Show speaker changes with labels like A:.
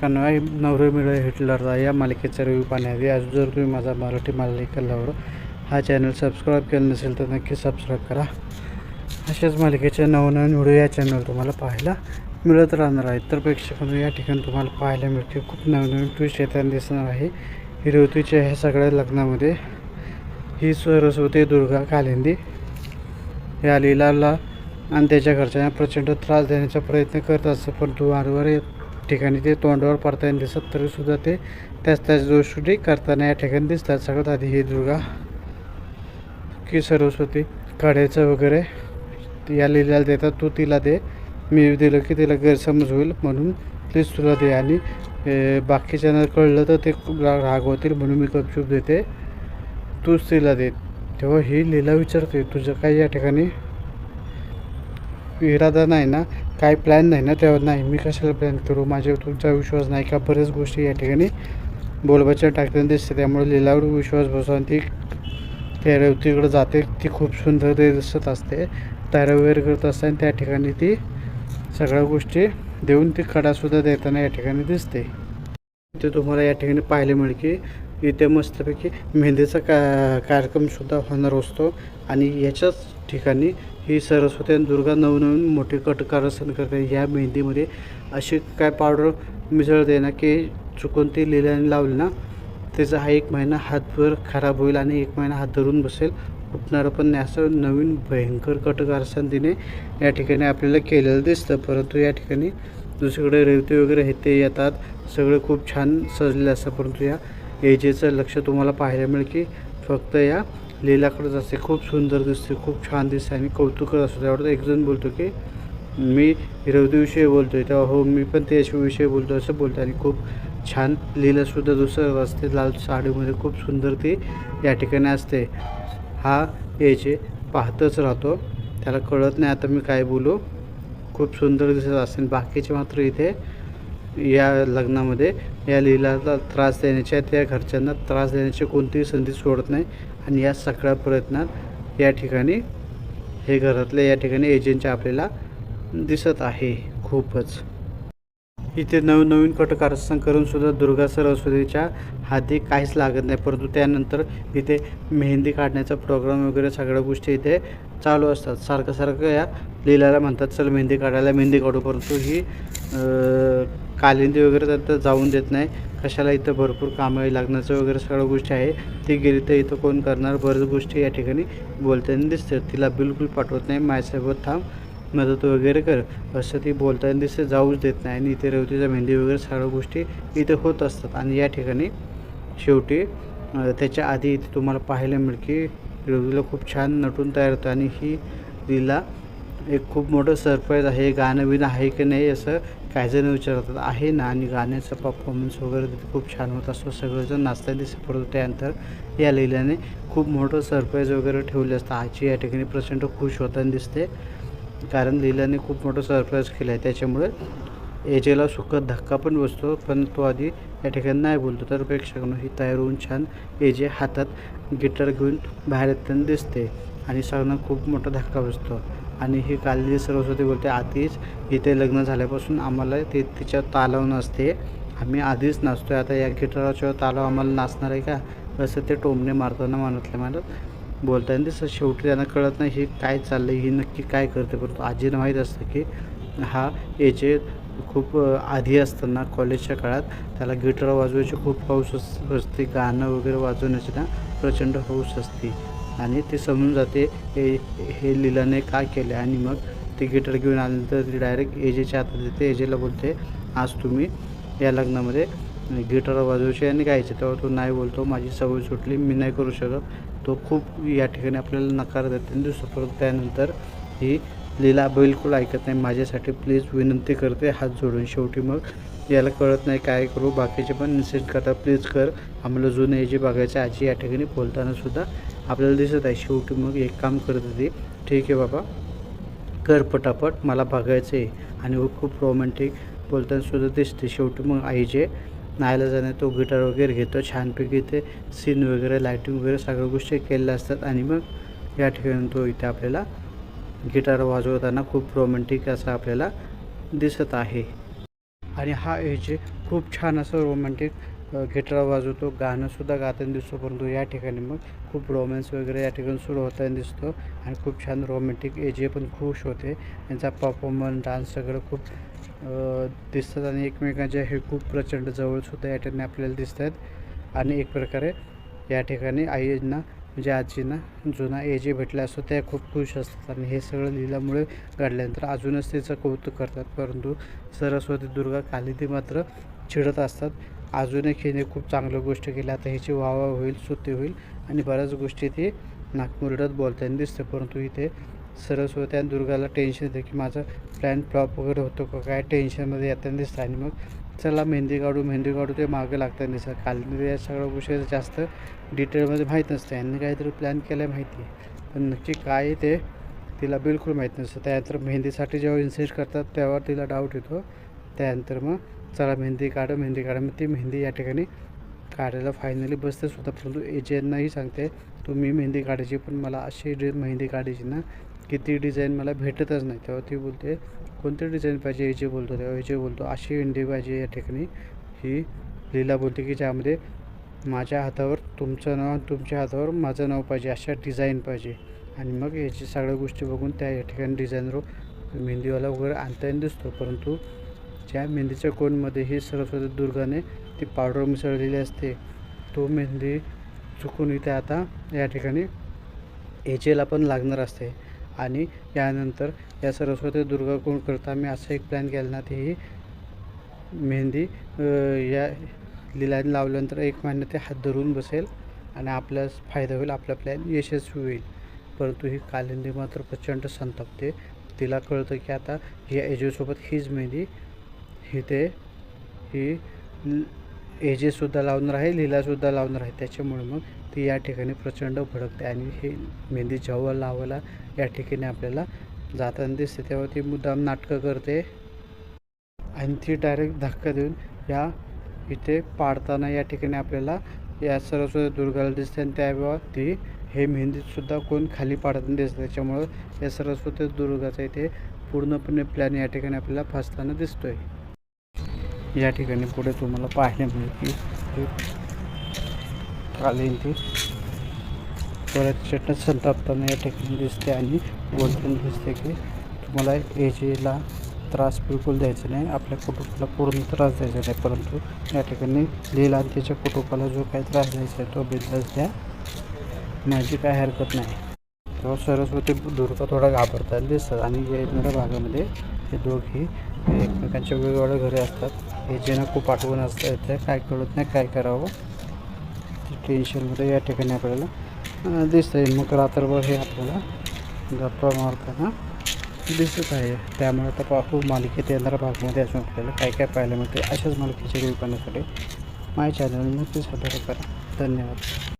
A: प्रेक्षकांना नवरे मिळे हिटलरचा या मालिकेचा रिव्ह्यू पाहण्याआधी आज जर तुम्ही माझा मराठी मालिकेलावर हा चॅनल सबस्क्राईब केला नसेल तर नक्की सबस्क्राईब करा. अशाच मालिकेचे नवनवीन व्हिडिओ या चॅनल तुम्हाला पाहायला मिळत राहणार आहेत. तर प्रेक्षकांनो या ठिकाणी तुम्हाला पाहायला मिळते खूप नवनवीन ट्विस्ट येताना दिसणार आहे. हिरवतीच्या ह्या सगळ्या लग्नामध्ये ही सरस्वती दुर्गा कालिंदी या लीलाला आणि त्याच्या घरच्यांना प्रचंड त्रास देण्याचा प्रयत्न करत असतं परंतु वारंवार या ठिकाणी ते तोंडावर पडताना दिसत तरीसुद्धा ते त्याच त्याच गोष्टी करताना या ठिकाणी दिसतात. सगळ्यात आधी ही दुर्गा की सरस्वती काढायचं वगैरे या लिहिल्याला देतात. तू तिला दे मी दिलं की तिला गैरसमज होईल म्हणून प्लीज तुला दे. आणि बाकीच्यांना कळलं तर ते राग होतील रागवतील म्हणून मी गपचूप देते. तूच तिला दे. तेव्हा ही लीला विचारते तुझं काय या ठिकाणी इरादा नाही ना? काय प्लॅन नाही ना तेव्हा नाही मी कशाला प्लॅन करू? माझ्या तुमचा विश्वास नाही का? बऱ्याच गोष्टी या ठिकाणी बोलबाच्या टाकताना दिसते त्यामुळे लिलावर विश्वास बसवून ती त्या जाते. ती खूप सुंदर ते दिसत असते. तारा वगैरे करत असताना त्या ठिकाणी ती सगळ्या गोष्टी देऊन ती खडासुद्धा देताना या ठिकाणी दिसते. ते तुम्हाला या ठिकाणी पाहायला मिळेल की इथे मस्तपैकी मेहंदीचा का कार्यक्रमसुद्धा होणार असतो. आणि याच्याच ठिकाणी ही सरस्वती आणि दुर्गा नवनवीन मोठे कटकारसन करते. या मेहंदीमध्ये अशी काय पावडर मिसळते ना की चुकून ती लिहिल्याने लावली ना त्याचा हा एक महिना हातभर खराब होईल आणि एक महिना हात धरून बसेल. उठणारं पण नाही. असं नवीन भयंकर कटकारसन तिने या ठिकाणी आपल्याला केलेलं दिसतं. परंतु या ठिकाणी दुसरीकडे रेवते वगैरे हे ते येतात. सगळं खूप छान सजलेलं असतं परंतु या एजेचं लक्ष तुम्हाला पाहायला मिळेल की फक्त या लीलाकडेच असते. खूप सुंदर दिसते खूप छान दिसते आणि कौतुकच असतो. त्यावर एकजण बोलतो की मी रेवतीविषयी बोलतो आहे तेव्हा हो मी पण त्याच्याविषयी बोलतो असं बोलतो आणि खूप छान लीलासुद्धा दुसरं असते. लाल साडीमध्ये खूप सुंदर ती या ठिकाणी असते. हा याचे पाहतच राहतो. त्याला कळत नाही आता मी काय बोलू. खूप सुंदर दिसत असते आणि बाकीचे मात्र इथे या लग्नामध्ये या लीलाला त्रास देण्याच्या त्या घरच्यांना त्रास देण्याची कोणतीही संधी सोडत नाही. आणि या सगळ्या प्रयत्नात या ठिकाणी हे घरातले या ठिकाणी एजंटचे आपल्याला दिसत आहे. खूपच. इथे नवनवीन कटकारस्थान करूनसुद्धा दुर्गा सरस्वतीच्या हाती काहीच लागत नाही. परंतु त्यानंतर इथे मेहंदी काढण्याचा प्रोग्राम वगैरे सगळ्या गोष्टी इथे चालू असतात. सारखं सारखं या लिलाला म्हणतात चल मेहंदी काढायला मेहंदी काढू. परंतु ही कालिंदी वगैरे तर जाऊन देत नाही. कशाला इथं भरपूर कामं लागण्याचं वगैरे सगळ्या गोष्टी आहे. ती गेली तर इथं कोण करणार? बऱ्याच गोष्टी या ठिकाणी बोलताना दिसते तिला बिलकुल पाठवत नाही. माझ्यासोबत थांब. मदत वगैरे कर. असं ती बोलताना दिसते. जाऊच देत नाही. आणि इथे रेवतीचा मेहंदी वगैरे सगळ्या गोष्टी इथे होत असतात. आणि या ठिकाणी शेवटी त्याच्या आधी इथे तुम्हाला पाहायला मिळेल की रेवतीला खूप छान नटून तयार होतं. आणि ही तिला एक खूप मोठं सरप्राईज आहे. गाणं बिणं आहे की नाही असं काही जण विचारतात. आहे ना? आणि गाण्याचा परफॉर्मन्स वगैरे खूप छान होत असतो. सगळेजण नाचताना दिसत पडतो त्यानंतर या लिहिल्याने खूप मोठं सरप्राईज वगैरे ठेवले असतं. आजी या ठिकाणी प्रचंड खुश होताना दिसते. कारण लीलाने खूप मोठं सरप्राईज केलं आहे त्याच्यामुळे एजेला सुखद धक्का पण बसतो. पण तो आधी या ठिकाणी नाही बोलतो. तर प्रेक्षकांनो ही तयार होऊन छान एजे हातात गिटार घेऊन बाहेर येताना दिसते. आणि सगळ्यांना खूप मोठा धक्का बसतो. आणि ही काली सरस्वती बोलते आधीच इथे लग्न झाल्यापासून आम्हाला ते तिच्या तालाव नसते. आम्ही आधीच नाचतो आहे आता या गिटाराच्या तालाव आम्हाला नाचणार आहे का? असं ते टोमणे मारताना म्हणतले मला बोलताना तसं शेवटी त्यांना कळत नाही हे काय चाललं आहे ही नक्की काय करते परंतु आजीनं माहीत असतं की हा याचे खूप आधी असताना कॉलेजच्या काळात त्याला गिटार वाजवायची खूप हौस अस- असते. गाणं वगैरे वाजवण्याची ना प्रचंड हौस असते. आणि ते समजून जाते हे हे लीलाने काय केलं आणि मग ते गिटार घेऊन आल्यानंतर ती डायरेक्ट एजेच्या हातात देते एजेला बोलते आज तुम्ही या लग्नामध्ये गिटार वाजवायचे आणि गायचे. तेव्हा तो नाही बोलतो माझी सवय सुटली मी नाही करू शकत. तो खूप या ठिकाणी आपल्याला नकार देते आणि दिसतो परत त्यानंतर ही लीला बिलकुल ऐकत नाही. माझ्यासाठी प्लीज विनंती करते हात जोडून. शेवटी मग याला कळत नाही काय करू बाकीचे पण निश्चित करता प्लीज कर आम्हाला जुने हे जे बघायचं आजी या ठिकाणी बोलताना सुद्धा आपल्याला दिसत आहे शेवटी मग एक काम करत होती. ठीक आहे बाबा. कर पटापट मला बघायचं आहे आणि व खूप रोमॅन्टिक बोलताना सुद्धा दिसते. शेवटी मग आई जे नायला जाणे तो गिटार वगैरे घेतो छानपैकी ते सीन वगैरे लायटिंग वगैरे सगळ्या गोष्टी केलेल्या असतात. आणि मग या ठिकाणी तो इथे आपल्याला गिटार वाजवताना खूप रोमॅन्टिक असं आपल्याला दिसत आहे. आणि हा एजे खूप छान असं रोमॅन्टिक गिटार वाजवतो गाणंसुद्धा गाताना दिसतो परंतु या ठिकाणी मग खूप रोमॅन्स वगैरे या ठिकाणी सुरू होताना दिसतो. आणि खूप छान रोमॅन्टिक एजे पण खुश होते. यांचा परफॉर्मन्स डान्स सगळं खूप दिसतात आणि एकमेकांच्या हे खूप प्रचंड जवळसुद्धा या ठिकाणी आपल्याला दिसत आहेत आणि एक प्रकारे या ठिकाणी आईंना म्हणजे आजींना जुना एजे भेटला असतो. त्या खूप खुश असतात आणि हे सगळं लिहिल्यामुळे घडल्यानंतर अजूनच त्याचं कौतुक करतात. परंतु सरस्वती दुर्गा कालिदी मात्र चिडत असतात. अजूनही खेळणे हिने खूप चांगल्या गोष्ट केल्या आता ह्याची वावा होईल सुती होईल आणि बऱ्याच गोष्टी ती नागमुरडात बोलताना दिसते. परंतु इथे सरस्वती आणि दुर्गाला टेन्शन येते की माझा प्लॅन फ्लॉप वगैरे होतो का? काय टेन्शनमध्ये येताना दिसतं. आणि मग चला मेहंदी काढू मेहंदी काढू ते मागं लागताना दिसतं. काल या सगळ्या गोष्टी जास्त डिटेलमध्ये माहीत नसतं. यांनी काहीतरी प्लॅन केला आहे माहिती आहे पण नक्की काय ते तिला बिलकुल माहीत नसतं. त्यानंतर मेहंदीसाठी जेव्हा इन्सिस्ट करतात तेव्हा तिला डाऊट येतो. त्यानंतर मग चला मेहंदी काढा मेहंदी काढा. मग ती मेहंदी या ठिकाणी काढायला फायनली बसते स्वतः. परंतु एजंटनाही सांगते तुम्ही मेहंदी काढायची पण मला अशी डि मेहंदी काढायची ना की ती डिझाईन मला भेटतच नाही. तेव्हा ती बोलते कोणती डिझाईन पाहिजे? एजे बोलतो तेव्हा एजे बोलतो अशी इंडी पाहिजे या ठिकाणी. ही लीला बोलते की ज्यामध्ये माझ्या हातावर तुमचं नाव तुमच्या हातावर माझं नाव पाहिजे अशा डिझाईन पाहिजे. आणि मग याची सगळ्या गोष्टी बघून त्या या ठिकाणी डिझाईनवर मेहंदीवाला वगैरे आणता येईल दिसतो. परंतु ज्या मेहंदीच्या कोणमध्ये ही सरस्वती दुर्गाने ती पावडर मिसळलेली असते तो मेहंदी चुकून इथे आता या ठिकाणी एजेला पण लागणार असते. आणि यानंतर या सरस्वती दुर्गा कोण करता मी असं एक प्लॅन केला ना ती ही मेहंदी या लिलाने लावल्यानंतर एक महिना ते हात धरून बसेल आणि आपल्यास फायदा होईल आपला प्लॅन यशस्वी होईल. परंतु ही कालिंदी मात्र प्रचंड संतापते. तिला कळतं की आता या एजेसोबत हीच मेहंदी इथे ही एजेसुद्धा लावणार आहे लीलासुद्धा लावणार आहे. त्याच्यामुळे मग ती या ठिकाणी प्रचंड भडकते आणि हे मेहंदी जेव्हा लावायला या ठिकाणी आपल्याला जाताना दिसते तेव्हा ती मुद्दाम नाटकं करते. आणि ती डायरेक्ट धक्का देऊन या इथे पाडताना या ठिकाणी आपल्याला या सरस्वती दुर्गाला दिसते आणि त्यावेळेला ती हे मेहंदीसुद्धा कोण खाली पाडताना दिसते. त्याच्यामुळं या सरस्वती दुर्गाचा इथे पूर्णपणे प्लॅन या ठिकाणी आपल्याला फसताना दिसतोय. या ठिकाणी पुढे तुम्हाला पाहायला मिळेल की हे कालीन ती परत चटण संतापताना या ठिकाणी दिसते आणि बोलताना दिसते की तुम्हाला एजेला त्रास बिलकुल द्यायचा नाही आपल्या कुटुंबाला पूर्ण त्रास द्यायचा नाही परंतु या ठिकाणी लिहिला त्याच्या कुटुंबाला जो काही त्रास द्यायचा आहे तो बिंदास द्या. माझी काय हरकत नाही. तेव्हा सरस्वती दुर्गा थोडा घाबरताना दिसतात आणि येणाऱ्या भागामध्ये हे दोघी एकमेकांच्या वेगवेगळ्या घरी असतात. हे ज्यांना खूप आठवण असतं इथे. काय कळत नाही काय करावं. ते टेन्शनमध्ये या ठिकाणी आपल्याला अं, दिसतंय. मग रात्रभर हे आपल्याला गप्पा मारताना दिसत आहे. त्यामुळे आता पाहू मालिकेत येणाऱ्या भागमध्ये असून आपल्याला काय काय पाहायला मिळते अशाच मालिकेचे रिव्ह करण्यासाठी माझ्या चॅनल नक्कीच सादर करा. धन्यवाद.